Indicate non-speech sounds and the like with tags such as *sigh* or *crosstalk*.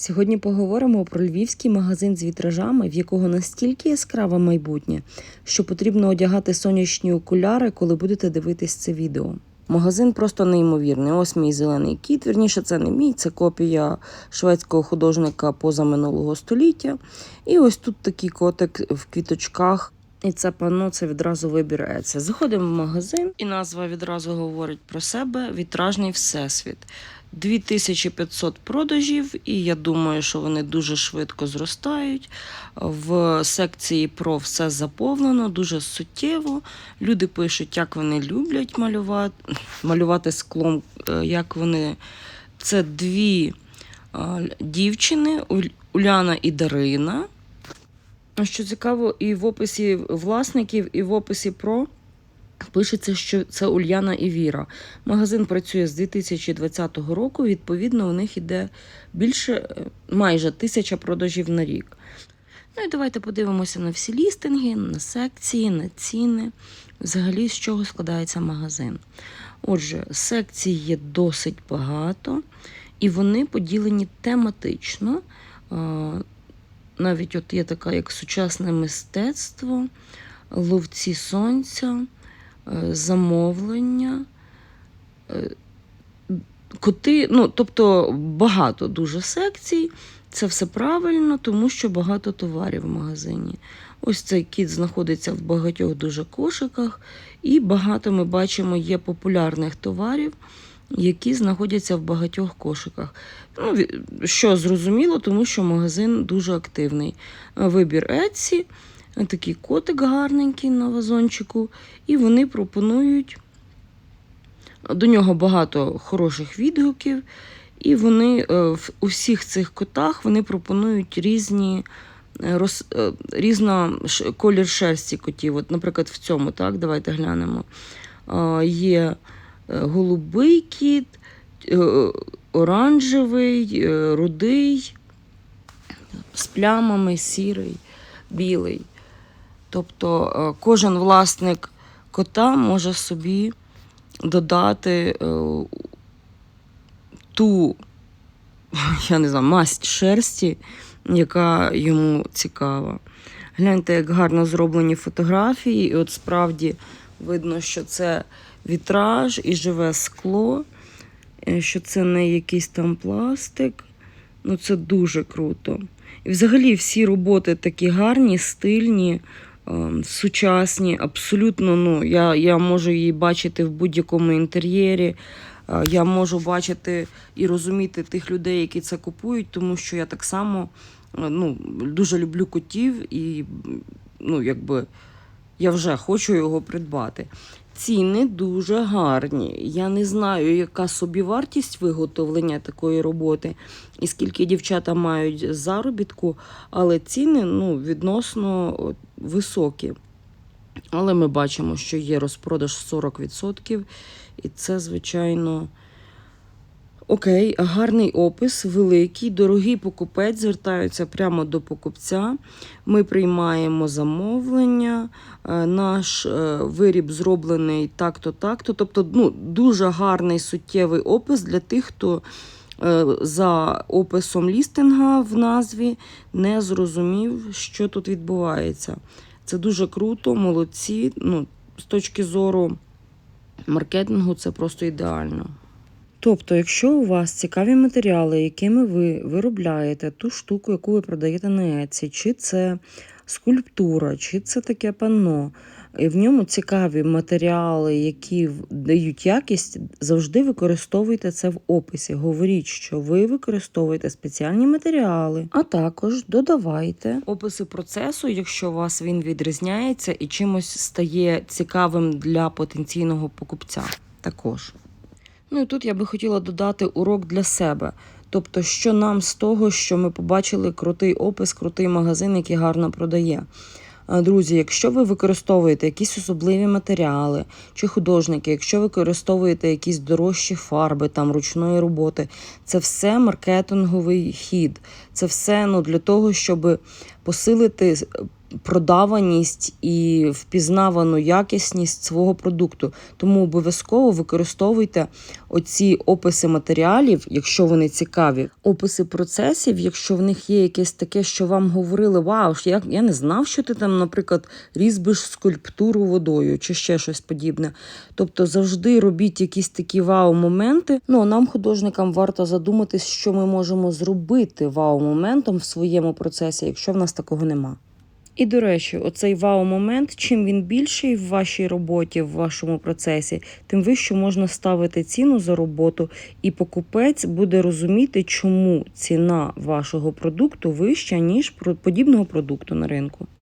Сьогодні поговоримо про львівський магазин з вітражами, в якого настільки яскраве майбутнє, що потрібно одягати сонячні окуляри, коли будете дивитись це відео. Магазин просто неймовірний. Ось мій зелений кіт. Вірніше, це не мій, це копія шведського художника позаминулого століття. І ось тут такий котик в квіточках. І це панно це відразу вибір. Заходимо в магазин, і назва відразу говорить про себе: вітражний всесвіт. 2500 продажів, і я думаю, що вони дуже швидко зростають. В секції про все заповнено, дуже суттєво. Люди пишуть, як вони люблять малювати, малювати склом, е, як вони. Це дві е, дівчини, Уляна і Дарина. Що цікаво, і в описі власників, і в описі про пишеться, що це Ульяна і Віра. Магазин працює з 2020 року. Відповідно, у них іде більше е, майже тисяча продажів на рік. Ну і давайте подивимося на всі лістинги, на секції, на ціни. Взагалі, з чого складається магазин. Отже, секцій є досить багато, і вони поділені тематично. Навіть от є така, як сучасне мистецтво, ловці сонця, замовлення, е, коти, ну, тобто багато дуже секцій. Це все правильно, тому що багато товарів в магазині. Ось цей кіт знаходиться в багатьох дуже кошиках, і багато ми бачимо є популярних товарів, які знаходяться в багатьох кошиках. Ну, що зрозуміло, тому що магазин дуже активний. Е, Вибір Etsy, е, такий котик гарненький на вазончику, і вони пропонують до нього багато хороших відгуків, і вони е, у всіх цих котах вони пропонують різні. е, Роз, е, різно колір шерсті котів. От, наприклад, в цьому, так, давайте глянемо. Є голубий кіт, оранжевий, рудий, з плямами, сірий, білий. Тобто е, кожен власник кота може собі додати е, ту, *laughs* я не знаю, масть шерсті, яка йому цікава. Гляньте, як гарно зроблені фотографії, і от справді видно, що це вітраж і живе скло, е, що це не якийсь там пластик. Ну, це дуже круто. І взагалі всі роботи такі гарні, стильні, сучасні, абсолютно. Ну, я, я можу її бачити в будь-якому інтер'єрі. Е, Я можу бачити і розуміти тих людей, які це купують, тому що я так само е, ну, дуже люблю котів і ну, якби, я вже хочу його придбати. Ціни дуже гарні. Я не знаю, яка собівартість виготовлення такої роботи і скільки дівчата мають заробітку, але ціни ну, відносно високі. Але ми бачимо, що є розпродаж 40%, і це, звичайно. Окей, гарний опис, великий, дорогий покупець звертаються прямо до покупця. Ми приймаємо замовлення. е, Наш е, виріб зроблений так-то, так-то. Тобто, ну, дуже гарний суттєвий опис для тих, хто е, за описом лістинга в назві не зрозумів, що тут відбувається. Це дуже круто, молодці. Ну, з точки зору маркетингу, це просто ідеально. Тобто, якщо у вас цікаві матеріали, якими ви виробляєте ту штуку, яку ви продаєте на Etsy, чи це скульптура, чи це таке панно, і в ньому цікаві матеріали, які дають якість, завжди використовуйте це в описі. Говоріть, що ви використовуєте спеціальні матеріали, а також додавайте описи процесу, якщо у вас він відрізняється і чимось стає цікавим для потенційного покупця. Також. Ну і тут я би хотіла додати урок для себе. Тобто, що нам з того, що ми побачили крутий опис, крутий магазин, який гарно продає. Друзі, якщо ви використовуєте якісь особливі матеріали чи художники, якщо використовуєте якісь дорожчі фарби там ручної роботи, це все маркетинговий хід. Це все ну, для того, щоб посилити продаваність і впізнавану якісність свого продукту. Тому обов'язково використовуйте оці описи матеріалів, якщо вони цікаві, описи процесів, якщо в них є якесь таке, що вам говорили, вау, я, я не знав, що ти там, наприклад, різьбиш скульптуру водою чи ще щось подібне. Тобто завжди робіть якісь такі вау-моменти. Ну а нам, художникам, варто задуматись, що ми можемо зробити вау-моментом в своєму процесі, якщо в нас такого нема. І до речі, оцей вау-момент, чим він більший в вашій роботі, в вашому процесі, тим вище можна ставити ціну за роботу, і покупець буде розуміти, чому ціна вашого продукту вища ніж подібного продукту на ринку.